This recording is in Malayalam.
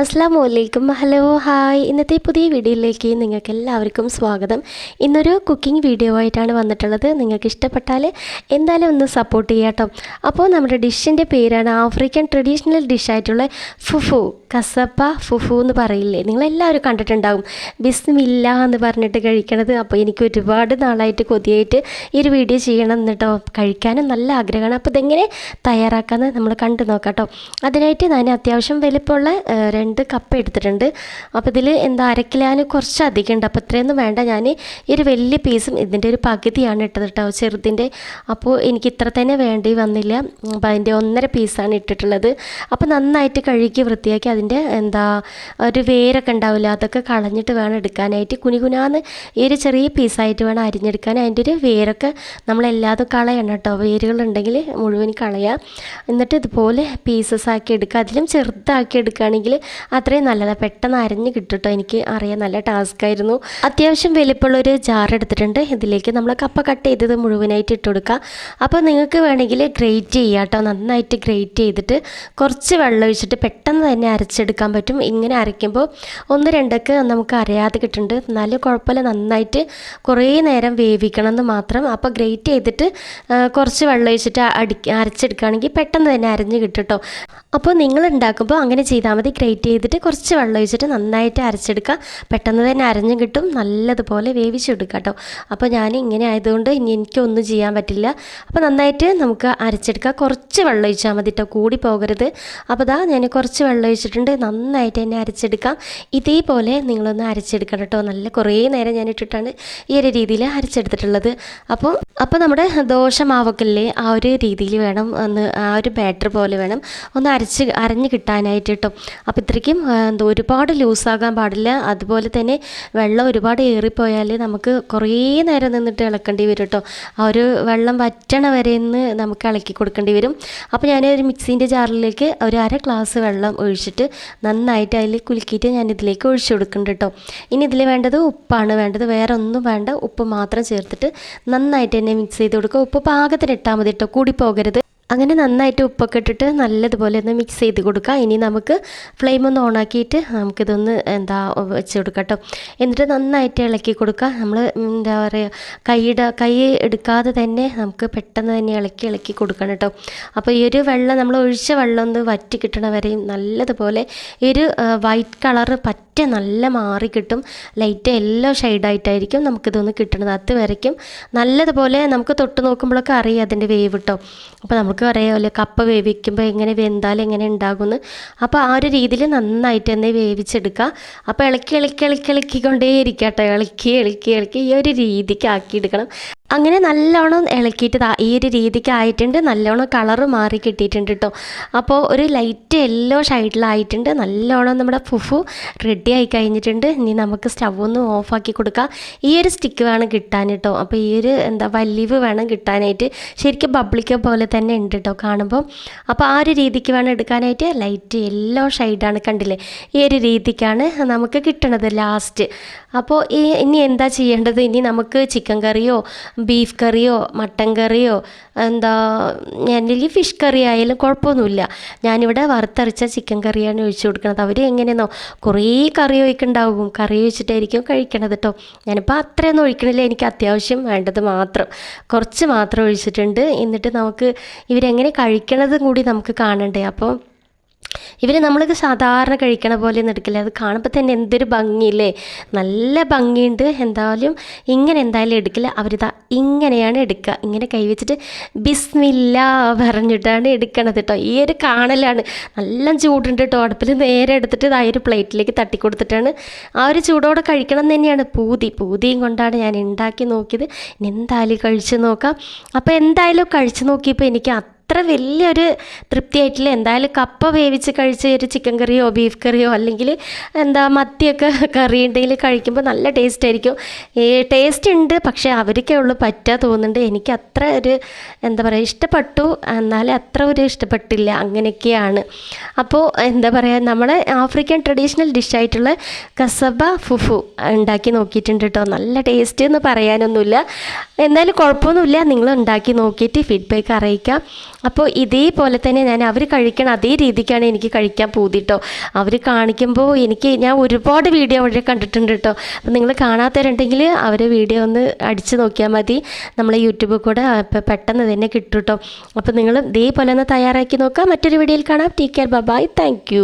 അസ്സാം അലൈക്കും ഹലോ ഹായ്. ഇന്നത്തെ പുതിയ വീഡിയോയിലേക്ക് നിങ്ങൾക്ക് എല്ലാവർക്കും സ്വാഗതം. ഇന്നൊരു കുക്കിംഗ് വീഡിയോ ആയിട്ടാണ് വന്നിട്ടുള്ളത്. നിങ്ങൾക്ക് ഇഷ്ടപ്പെട്ടാൽ എന്തായാലും ഒന്ന് സപ്പോർട്ട് ചെയ്യാം അപ്പോൾ നമ്മുടെ ഡിഷിന്റെ പേരാണ് ആഫ്രിക്കൻ ട്രഡീഷണൽ ഡിഷായിട്ടുള്ള ഫുഫു കസപ്പ ഫുഫു എന്ന് പറയില്ലേ? നിങ്ങളെല്ലാവരും കണ്ടിട്ടുണ്ടാകും ബിസ്മില്ല എന്ന് പറഞ്ഞിട്ട് കഴിക്കണത്. അപ്പോൾ എനിക്ക് ഒരുപാട് നാളായിട്ട് കൊതിയായിട്ട് ഈ ഒരു വീഡിയോ ചെയ്യണം എന്നിട്ടോ കഴിക്കാനും നല്ല ആഗ്രഹമാണ്. അപ്പോൾ ഇതെങ്ങനെ തയ്യാറാക്കാമെന്ന് നമ്മൾ കണ്ടു നോക്കാം കേട്ടോ. അതിനായിട്ട് ഞാൻ അത്യാവശ്യം വലിപ്പമുള്ള രണ്ട് കപ്പ് എടുത്തിട്ടുണ്ട്. അപ്പോൾ ഇതിൽ എന്താ അരക്കിലാന് കുറച്ച് അധികം ഉണ്ട് അപ്പോൾ ഇത്രയൊന്നും വേണ്ട. ഞാൻ ഒരു വലിയ പീസും ഇതിന്റെ ഒരു പകുതിയാണ് ഇട്ടത് കേട്ടോ. ചെറുതിന്റെ അപ്പോൾ എനിക്ക് ഇത്ര തന്നെ വേണ്ടി വന്നില്ല. അപ്പോൾ അതിന്റെ ഒന്നര പീസാണ് ഇട്ടിട്ടുള്ളത്. അപ്പോൾ നന്നായിട്ട് കഴുകി വൃത്തിയാക്കി അതിന്റെ എന്താ ഒരു വേരൊക്കെ ഉണ്ടാവില്ല അതൊക്കെ കളഞ്ഞിട്ട് വേണം എടുക്കാനായിട്ട്. കുനികുനാന്ന് ഈ ഒരു ചെറിയ പീസായിട്ട് വേണം അരിഞ്ഞെടുക്കാൻ. അതിന്റെ ഒരു വേരൊക്കെ നമ്മളെല്ലാതും കളയണം കേട്ടോ. വേരുകളുണ്ടെങ്കിൽ മുഴുവൻ കളയുക എന്നിട്ട് ഇതുപോലെ പീസസ് ആക്കി എടുക്കുക. അതിലും ചെറുതാക്കി എടുക്കുകയാണെങ്കിൽ അത്രയും നല്ലതാണ് പെട്ടെന്ന് അരിഞ്ഞ് കിട്ടും എനിക്ക് അറിയാൻ നല്ല ടാസ്ക് ആയിരുന്നു. അത്യാവശ്യം വലിപ്പമുള്ളൊരു ജാർ എടുത്തിട്ടുണ്ട്. ഇതിലേക്ക് നമ്മൾ കപ്പ കട്ട് ചെയ്തത് മുഴുവനായിട്ട് ഇട്ട് കൊടുക്കുക അപ്പോൾ നിങ്ങൾക്ക് വേണമെങ്കിൽ ഗ്രേറ്റ് ചെയ്യുക കേട്ടോ നന്നായിട്ട് ഗ്രേറ്റ് ചെയ്തിട്ട് കുറച്ച് വെള്ളം ഒഴിച്ചിട്ട് പെട്ടെന്ന് തന്നെ അരച്ചെടുക്കാൻ പറ്റും. ഇങ്ങനെ അരയ്ക്കുമ്പോൾ ഒന്ന് രണ്ടൊക്കെ നമുക്ക് അറിയാതെ കിട്ടുന്നുണ്ട്. എന്നാലും കുഴപ്പമില്ല. നന്നായിട്ട് കുറേ നേരം വേവിക്കണം എന്ന് മാത്രം. അപ്പോൾ ഗ്രേറ്റ് ചെയ്തിട്ട് കുറച്ച് വെള്ളം ഒഴിച്ചിട്ട് അടി അരച്ചെടുക്കുകയാണെങ്കിൽ പെട്ടെന്ന് തന്നെ അരഞ്ഞ് കിട്ടും കേട്ടോ അപ്പോൾ നിങ്ങൾ ഉണ്ടാക്കുമ്പോൾ അങ്ങനെ ചെയ്താൽ മതി. ഗ്രേറ്റ് ചെയ്തിട്ട് കുറച്ച് വെള്ളം ഒഴിച്ചിട്ട് നന്നായിട്ട് അരച്ചെടുക്കുക. പെട്ടെന്ന് തന്നെ അരഞ്ഞു കിട്ടും. നല്ലതുപോലെ വേവിച്ചെടുക്കുക കേട്ടോ. അപ്പോൾ ഞാൻ ഇങ്ങനെ ആയതുകൊണ്ട് ഇനി എനിക്കൊന്നും ചെയ്യാൻ പറ്റില്ല. അപ്പോൾ നന്നായിട്ട് നമുക്ക് അരച്ചെടുക്കുക. കുറച്ച് വെള്ളം ഒഴിച്ചാൽ മതി കേട്ടോ. കൂടി പോകരുത്. അപ്പോൾ ദാ ഞാൻ കുറച്ച് വെള്ളം ഒഴിച്ചിട്ടുണ്ട്. നന്നായിട്ട് തന്നെ അരച്ചെടുക്കാം. ഇതേപോലെ നിങ്ങളൊന്ന് അരച്ചെടുക്കണം കേട്ടോ. നല്ല കുറേ നേരം ഞാൻ ഇട്ടിട്ടാണ് ഈ ഒരു രീതിയിൽ അരച്ചെടുത്തിട്ടുള്ളത്. അപ്പോൾ അപ്പോൾ നമ്മുടെ ദോശ മാവക്കല്ലേ ആ ഒരു രീതിയിൽ വേണം ഒന്ന് ആ ഒരു ബാറ്റർ പോലെ വേണം ഒന്ന് അരച്ച് അരഞ്ഞ് കിട്ടാനായിട്ട് കേട്ടോ. അപ്പോൾ ആ, എന്താ ഒരുപാട് ലൂസാകാൻ പാടില്ല. അതുപോലെ തന്നെ വെള്ളം ഒരുപാട് ഏറിപ്പോയാൽ നമുക്ക് കുറേ നേരം നിന്നിട്ട് ഇളക്കേണ്ടി വരും കേട്ടോ. ആ ഒരു വെള്ളം വറ്റണ വരെ നിന്ന് നമുക്ക് ഇളക്കി കൊടുക്കേണ്ടി വരും. അപ്പോൾ ഞാൻ ഒരു മിക്സീന്റെ ജാറിലേക്ക് ഒരു അര ഗ്ലാസ് വെള്ളം ഒഴിച്ചിട്ട് നന്നായിട്ട് അതിൽ കുലുക്കിയിട്ട് ഞാൻ ഇതിലേക്ക് ഒഴിച്ചു കൊടുക്കുന്നുണ്ട് കേട്ടോ. ഇനി ഇതിൽ വേണ്ടത് ഉപ്പാണ്. വേണ്ടത് വേറെ ഒന്നും വേണ്ട. ഉപ്പ് മാത്രം ചേർത്തിട്ട് നന്നായിട്ട് തന്നെ മിക്സ് ചെയ്ത് കൊടുക്കുക. ഉപ്പ് പാകത്തിന് ഇട്ടാൽ മതി കേട്ടോ. കൂടി പോകരുത്. അങ്ങനെ നന്നായിട്ട് ഉപ്പൊക്കെ ഇട്ടിട്ട് നല്ലതുപോലെ ഒന്ന് മിക്സ് ചെയ്ത് കൊടുക്കുക. ഇനി നമുക്ക് ഫ്ലെയിം ഒന്ന് ഓണാക്കിയിട്ട് നമുക്കിതൊന്ന് എന്താ വെച്ച് കൊടുക്കാം കേട്ടോ എന്നിട്ട് നന്നായിട്ട് ഇളക്കി കൊടുക്കുക. നമ്മൾ എന്താ പറയുക കൈയുടെ കൈ എടുക്കാതെ തന്നെ നമുക്ക് പെട്ടെന്ന് തന്നെ ഇളക്കി ഇളക്കി കൊടുക്കണം കേട്ടോ അപ്പോൾ ഈ ഒരു വെള്ളം നമ്മൾ ഒഴിച്ച വെള്ളം ഒന്ന് വറ്റി കിട്ടണ വരെയും നല്ലതുപോലെ ഈ ഒരു വൈറ്റ് കളറ് പറ്റ നല്ല മാറി കിട്ടും. ലൈറ്റ് എല്ലോ ഷെയ്ഡായിട്ടായിരിക്കും നമുക്കിതൊന്ന് കിട്ടണത്. അത് വരയ്ക്കും. നല്ലതുപോലെ നമുക്ക് തൊട്ട് നോക്കുമ്പോഴൊക്കെ അറിയാം അതിന്റെ വേവ് കേട്ടോ അപ്പോൾ നമുക്ക് അറിയാമല്ലോ കപ്പ വേവിക്കുമ്പോൾ എങ്ങനെ വെന്താൽ എങ്ങനെ ഉണ്ടാകുമെന്ന് അപ്പോൾ ആ ഒരു രീതിയിൽ നന്നായിട്ട് തന്നെ വേവിച്ചെടുക്കുക അപ്പോൾ ഇളക്കി ഇളക്കി ഇളക്കി ഇളക്കിക്കൊണ്ടേ ഇരിക്കുക കേട്ടോ ഇളക്കി ഇളക്കി ഇളക്കി ഈ ഒരു രീതിക്ക് ആക്കിയെടുക്കണം അങ്ങനെ നല്ലോണം ഇളക്കിയിട്ട് ഈ ഒരു രീതിക്ക് ആയിട്ടുണ്ട് നല്ലോണം കളറ് മാറി കിട്ടിയിട്ടുണ്ട് കേട്ടോ അപ്പോൾ ഒരു ലൈറ്റ് യെല്ലോ ഷൈഡിലായിട്ടുണ്ട്. നല്ലോണം നമ്മുടെ ഫുഫു റെഡി ആയി കഴിഞ്ഞിട്ടുണ്ട്. ഇനി നമുക്ക് സ്റ്റവ് ഒന്ന് ഓഫാക്കി കൊടുക്കാം. ഈ ഒരു സ്റ്റിക്ക് വേണം കിട്ടാൻ കേട്ടോ അപ്പോൾ ഈ ഒരു എന്താ വലിവ് വേണം കിട്ടാനായിട്ട്. ശരിക്കും ബബ്ലിക്ക പോലെ തന്നെ ഉണ്ട് കേട്ടോ കാണുമ്പോൾ അപ്പോൾ ആ ഒരു രീതിക്ക് വേണം എടുക്കാനായിട്ട് ലൈറ്റ് യെല്ലോ ഷൈഡാണ് കണ്ടില്ലേ? ഈ ഒരു രീതിക്കാണ് നമുക്ക് കിട്ടണത് ലാസ്റ്റ് അപ്പോൾ ഈ ഇനി എന്താ ചെയ്യേണ്ടത്? ഇനി നമുക്ക് ചിക്കൻ കറിയോ ബീഫ് കറിയോ മട്ടൻ കറിയോ എന്താ അല്ലെങ്കിൽ ഫിഷ് കറി ആയാലും കുഴപ്പമൊന്നുമില്ല. ഞാനിവിടെ വറുത്തരച്ച ചിക്കൻ കറിയാണ് ഒഴിച്ചു കൊടുക്കുന്നത്. അവർ എങ്ങനെയെന്നോ കുറേ കറി ഒഴിക്കുന്നുണ്ടാവും. കറി ഒഴിച്ചിട്ടായിരിക്കും കഴിക്കണത് കേട്ടോ ഞാനിപ്പോൾ അത്രയൊന്നും ഒഴിക്കണില്ല. എനിക്ക് അത്യാവശ്യം വേണ്ടത് മാത്രം. കുറച്ച് മാത്രം ഒഴിച്ചിട്ടുണ്ട്. എന്നിട്ട് നമുക്ക് ഇവരെങ്ങനെ കഴിക്കണതും കൂടി നമുക്ക് കാണണ്ടേ. അപ്പോൾ ഇവർ നമ്മളിത് സാധാരണ കഴിക്കണ പോലെ ഒന്നും എടുക്കില്ല. അത് കാണുമ്പോൾ തന്നെ എന്തൊരു ഭംഗിയില്ലേ? നല്ല ഭംഗിയുണ്ട്. എന്തായാലും ഇങ്ങനെ എന്തായാലും എടുക്കില്ല. അവരിതാ ഇങ്ങനെയാണ് എടുക്കുക. ഇങ്ങനെ കൈവച്ചിട്ട് ബിസ്മില്ല പറഞ്ഞിട്ടാണ് എടുക്കണത് കേട്ടോ ഈ ഒരു കാണലാണ്. നല്ല ചൂടുണ്ട് കേട്ടോ അടുപ്പിൽ നേരെ എടുത്തിട്ട് ആ ഒരു പ്ലേറ്റിലേക്ക് തട്ടി കൊടുത്തിട്ടാണ് ആ ഒരു ചൂടോടെ കഴിക്കണം എന്ന് തന്നെയാണ് പൂതി. പൂതിയും കൊണ്ടാണ് ഞാൻ ഉണ്ടാക്കി നോക്കിയത്. ഇനി എന്തായാലും കഴിച്ച് നോക്കാം. അപ്പോൾ എന്തായാലും കഴിച്ച് നോക്കിയപ്പോൾ എനിക്ക് അത്ര വലിയൊരു തൃപ്തിയായിട്ടില്ല. എന്തായാലും കപ്പ വേവിച്ച് കഴിച്ച ഒരു ചിക്കൻ കറിയോ ബീഫ് കറിയോ അല്ലെങ്കിൽ എന്താ മത്തിയൊക്കെ കറി ഉണ്ടെങ്കിൽ കഴിക്കുമ്പോൾ നല്ല ടേസ്റ്റ് ആയിരിക്കും. ടേസ്റ്റ് ഉണ്ട് പക്ഷേ അവർക്കേ ഉള്ളൂ പറ്റാ തോന്നുന്നുണ്ട്. എനിക്ക് അത്ര ഒരു എന്താ പറയുക ഇഷ്ടപ്പെട്ടു. എന്നാലും അത്ര ഒരു ഇഷ്ടപ്പെട്ടില്ല. അങ്ങനെയൊക്കെയാണ്. അപ്പോൾ എന്താ പറയുക നമ്മുടെ ആഫ്രിക്കൻ ട്രഡീഷണൽ ഡിഷായിട്ടുള്ള കസബ ഫുഫു ഉണ്ടാക്കി നോക്കിയിട്ടുണ്ട് കേട്ടോ. നല്ല ടേസ്റ്റ് എന്ന് പറയാനൊന്നുമില്ല. എന്തായാലും കുഴപ്പമൊന്നുമില്ല. നിങ്ങൾ ഉണ്ടാക്കി നോക്കിയിട്ട് ഫീഡ്ബാക്ക് അറിയിക്കാം. അപ്പോൾ ഇതേപോലെ തന്നെ ഞാൻ അവർ കഴിക്കണ അതേ രീതിക്കാണ് എനിക്ക് കഴിക്കാൻ പൂതിട്ടോ. അവർ കാണിക്കുമ്പോൾ എനിക്ക് ഞാൻ ഒരുപാട് വീഡിയോ അവിടെ കണ്ടിട്ടുണ്ട് കേട്ടോ അപ്പോൾ നിങ്ങൾ കാണാത്തവരുണ്ടെങ്കിൽ അവരെ വീഡിയോ ഒന്ന് അടിച്ചു നോക്കിയാൽ മതി. നമ്മളെ യൂട്യൂബിൽ കൂടെ പെട്ടെന്ന് തന്നെ കിട്ടും കേട്ടോ അപ്പോൾ നിങ്ങൾ ഇതേപോലെ ഒന്ന് തയ്യാറാക്കി നോക്കാം. മറ്റൊരു വീഡിയോയിൽ കാണാം. Take care bye thank